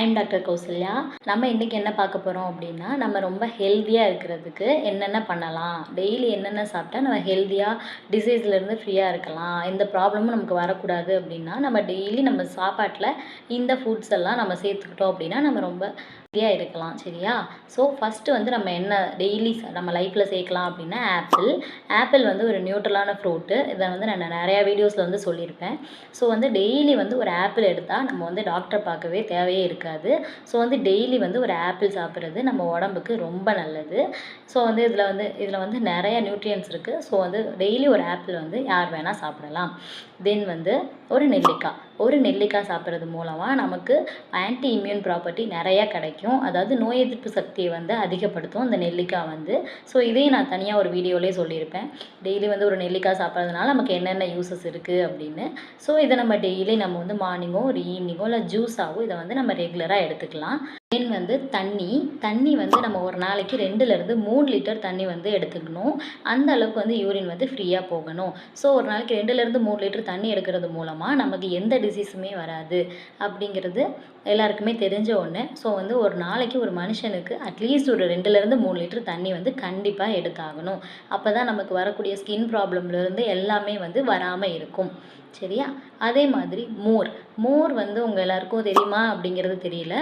I'm doctor Kausalya நம்ம இன்றைக்கி என்ன பார்க்க போகிறோம் அப்படின்னா நம்ம ரொம்ப ஹெல்த்தியாக இருக்கிறதுக்கு என்னென்ன பண்ணலாம்? டெய்லி என்னென்ன சாப்பிட்டா நம்ம ஹெல்த்தியாக டிசீஸ்லேருந்து ஃப்ரீயாக இருக்கலாம்? எந்த ப்ராப்ளமும் நமக்கு வரக்கூடாது அப்படின்னா நம்ம டெய்லி நம்ம சாப்பாட்டில் இந்த ஃபுட்ஸ் எல்லாம் நம்ம சேர்த்துக்கிட்டோம் அப்படின்னா நம்ம ரொம்ப ஹெல்த்தியாக இருக்கலாம் சரியா? ஸோ ஃபஸ்ட்டு வந்து நம்ம என்ன டெய்லி நம்ம லைஃப்பில் சேர்க்கலாம் அப்படின்னா ஆப்பிள். ஆப்பிள் வந்து ஒரு நியூட்ரலான ஃப்ரூட்டு. இதை வந்து நான் நிறையா வீடியோஸில் வந்து சொல்லியிருப்பேன். ஸோ வந்து டெய்லி வந்து ஒரு ஆப்பிள் எடுத்தால் நம்ம வந்து டாக்டர் பார்க்கவே தேவையே இருக்காது. ஸோ வந்து டெய்லி வந்து ஒரு ஆப்பிள் சாப்பிட்றது நம்ம உடம்புக்கு ரொம்ப நல்லது. ஸோ வந்து இதில் வந்து இதில் வந்து நிறைய நியூட்ரியன்ஸ் இருக்குது ஸோ வந்து டெய்லி ஒரு ஆப்பிள் வந்து யார் வேணால் சாப்பிடலாம். தென் வந்து ஒரு நெல்லிக்காய். ஒரு நெல்லிக்காய் சாப்பிட்றது மூலமாக நமக்கு ஆன்டி இம்யூன் ப்ராப்பர்ட்டி நிறையா கிடைக்கும். அதாவது நோய் எதிர்ப்பு சக்தியை வந்து அதிகப்படுத்தும் இந்த நெல்லிக்காய் வந்து. ஸோ இதையும் நான் தனியாக ஒரு வீடியோலேயே சொல்லியிருப்பேன். டெய்லி வந்து ஒரு நெல்லிக்காய் சாப்பிட்றதுனால நமக்கு என்னென்ன யூசஸ் இருக்குது அப்படின்னு. ஸோ இதை நம்ம டெய்லி நம்ம வந்து மார்னிங்கோ ஒரு ஈவினிங்கோ இல்லை ஜூஸாகவோ இதை வந்து நம்ம ரெகுலராக எடுத்துக்கலாம். தென் வந்து தண்ணி. தண்ணி வந்து நம்ம ஒரு நாளைக்கு ரெண்டுலேருந்து மூணு லிட்டர் தண்ணி வந்து எடுத்துக்கணும். அந்த அளவுக்கு வந்து யூரின் வந்து ஃப்ரீயாக போகணும். ஸோ ஒரு நாளைக்கு ரெண்டுலேருந்து மூணு லிட்டர் தண்ணி எடுக்கிறது மூலமாக நமக்கு எந்த டிசீஸுமே வராது அப்படிங்கிறது எல்லாருக்குமே தெரிஞ்ச ஒன்று ஸோ வந்து ஒரு நாளைக்கு ஒரு மனுஷனுக்கு அட்லீஸ்ட் ஒரு ரெண்டுலேருந்து மூணு லிட்டர் தண்ணி வந்து கண்டிப்பாக எடுத்தாகணும். அப்போ தான் நமக்கு வரக்கூடிய ஸ்கின் ப்ராப்ளம்லேருந்து எல்லாமே வந்து வராமல் இருக்கும். சரியா? அதே மாதிரி மோர். மோர் வந்து உங்கள் எல்லாருக்கும் தெரியுமா அப்படிங்கிறது தெரியல.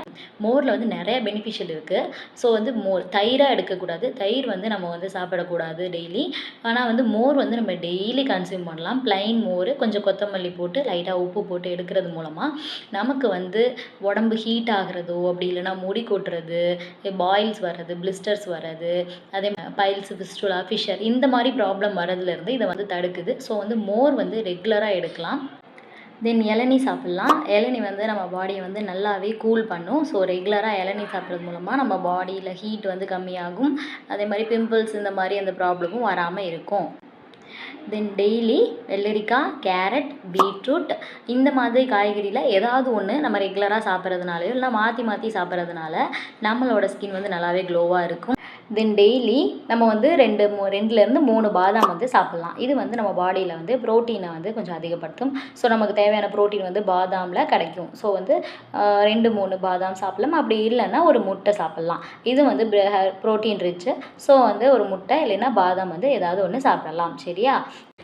மோரில் வந்து நிறைய பெனிஃபிஷியல் இருக்குது ஸோ வந்து மோர் தயிராக எடுக்கக்கூடாது. தயிர் வந்து நம்ம வந்து சாப்பிடக்கூடாது டெய்லி ஆனால் வந்து மோர் வந்து நம்ம டெய்லி கன்சியூம் பண்ணலாம். ப்ளைன் மோர் கொஞ்சம் கொத்தமல்லி போட்டு லைட்டாக உப்பு போட்டு எடுக்கிறது மூலமாக நமக்கு வந்து உடம்பு ஹீட் ஆகிறதோ அப்படி இல்லைன்னா முடி கொட்டுறது பாயில்ஸ் வர்றது பிளிஸ்டர்ஸ் வர்றது அதே பைல்ஸ் ஃபிஸ்டுலா ஃபிஷர் இந்த மாதிரி ப்ராப்ளம் வரதுலேருந்து இதை வந்து தடுக்குது. ஸோ வந்து மோர் வந்து ரெகுலராக எடுக்கலாம். தென் இளநீ சாப்பிட்லாம். இளநீ வந்து நம்ம பாடியை வந்து நல்லாவே கூல் பண்ணும். ஸோ ரெகுலராக இளநீ சாப்பிட்றது மூலமாக நம்ம பாடியில் ஹீட் வந்து கம்மியாகும். அதே மாதிரி பிம்பிள்ஸ் இந்த மாதிரி அந்த ப்ராப்ளமும் வராமல் இருக்கும். தென் டெய்லி வெள்ளரிக்காய் கேரட் பீட்ரூட் இந்த மாதிரி காய்கறியில் ஏதாவது ஒன்று நம்ம ரெகுலராக சாப்பிட்றதுனாலையோ இல்லை மாற்றி மாற்றி சாப்பிட்றதுனால நம்மளோட ஸ்கின் வந்து நல்லாவே க்ளோவாக இருக்கும். தென் டெய்லி நம்ம வந்து ரெண்டு மூ ரெண்டுலேருந்து மூணு பாதாம் வந்து சாப்பிட்லாம். இது வந்து நம்ம பாடியில் வந்து ப்ரோட்டீனை வந்து கொஞ்சம் அதிகப்படுத்தும். ஸோ நமக்கு தேவையான ப்ரோட்டீன் வந்து பாதாமில் கிடைக்கும். ஸோ வந்து ரெண்டு மூணு பாதாம் சாப்பிட்லாம். அப்படி இல்லைன்னா ஒரு முட்டை சாப்பிட்லாம். இது வந்து ப்ரோட்டீன் ரிச்சு ஸோ வந்து ஒரு முட்டை இல்லைன்னா பாதாம் வந்து ஏதாவது ஒன்று சாப்பிடலாம். சரியா?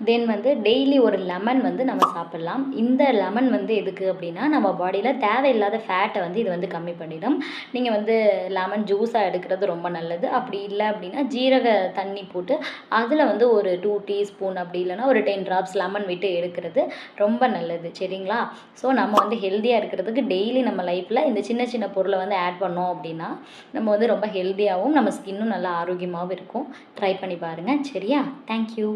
தென் வந்து டெய்லி ஒரு லெமன் வந்து நம்ம சாப்பிட்லாம். இந்த லெமன் வந்து எதுக்கு அப்படின்னா நம்ம பாடியில் தேவையில்லாத ஃபேட்டை வந்து இது வந்து கம்மி பண்ணிடும். நீங்கள் வந்து லெமன் ஜூஸாக எடுக்கிறது ரொம்ப நல்லது. அப்படி அப்படி இல்லை அப்படின்னா ஜீரக தண்ணி போட்டு அதில் வந்து ஒரு டூ டீஸ்பூன் அப்படி இல்லைன்னா ஒரு டென் ட்ராப்ஸ் லெமன் விட்டு எடுக்கிறது ரொம்ப நல்லது. சரிங்களா? ஸோ நம்ம வந்து ஹெல்த்தியாக இருக்கிறதுக்கு டெய்லி நம்ம லைஃப்பில் இந்த சின்ன சின்ன பொருளை வந்து ஆட் பண்ணோம் அப்படின்னா நம்ம வந்து ரொம்ப ஹெல்த்தியாகவும் நம்ம ஸ்கின்னும் நல்லா ஆரோக்கியமாகவும் இருக்கும். ட்ரை பண்ணி பாருங்கள் சரியா? தேங்க்யூ